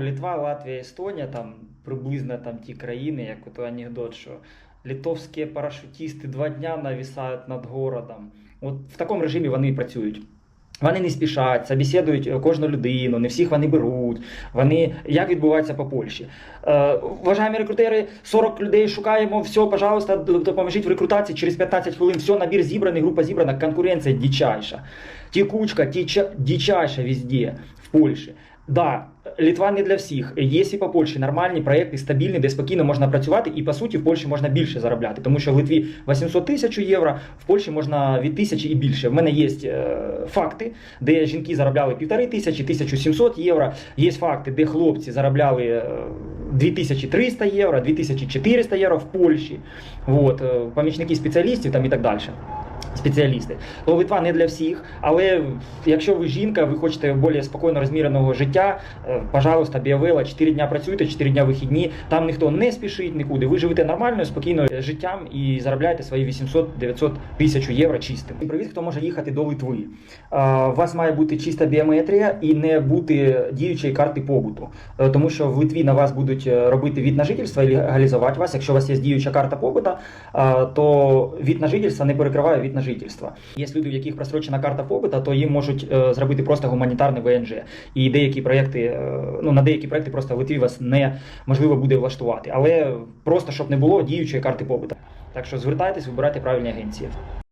Ну, Літва, Латвія, Естонія, там приблизно там ті країни, як ото анекдот, що литовські парашутісти два дня навісають над городом. От в такому режимі вони працюють. Вони не спішать, собеседують е, кожну людину, не всіх вони беруть. Вони як відбувається по Польщі? Е, вважаємо рекрутери, 40 людей шукаємо, все, пожалуйста, допоможіть в рекрутації. Через 15 хвилин все, набір зібраний, група зібрана, конкуренція дичайша. Текучка, тіча, дичайша везде в Польщі. Да, Літва не для всіх. Є і по Польщі нормальні проекти, стабільні, де спокійно можна працювати, і по суті в Польщі можна більше заробляти, тому що в Литві 800 тисяч євро, в Польщі можна від тисячі і більше. В мене є е, факти, де жінки заробляли півтори тисячі, 1700 євро. Є факти, де хлопці заробляли е, 2300 євро, 2400 євро в Польщі. От, е, помічники спеціалістів там і так далі спеціалісти. Литва не для всіх, але якщо ви жінка, ви хочете більш спокійно розміреного життя, е, пожалуйста, Біавела, 4 дня працюйте, 4 дня вихідні, там ніхто не спішить нікуди. Ви живете нормальною, спокійною життям і заробляєте свої 800-900 тисяч євро чистим. Привіт, хто може їхати до Литви. Е, У вас має бути чиста біометрія і не бути діючої карти побуту, Е, тому що в Литві на вас будуть робити від на жительство і легалізувати вас. Якщо у вас є діюча карта побута, то від на жительство не перекриває від на жительства. Є люди, в яких просрочена карта побута, то їм можуть е, зробити просто гуманітарне ВНЖ. І деякі проекти, е, ну на деякі проекти просто в Литві вас не можливо буде влаштувати, але просто щоб не було діючої карти побута. Так що звертайтесь, вибирайте правильні агенції.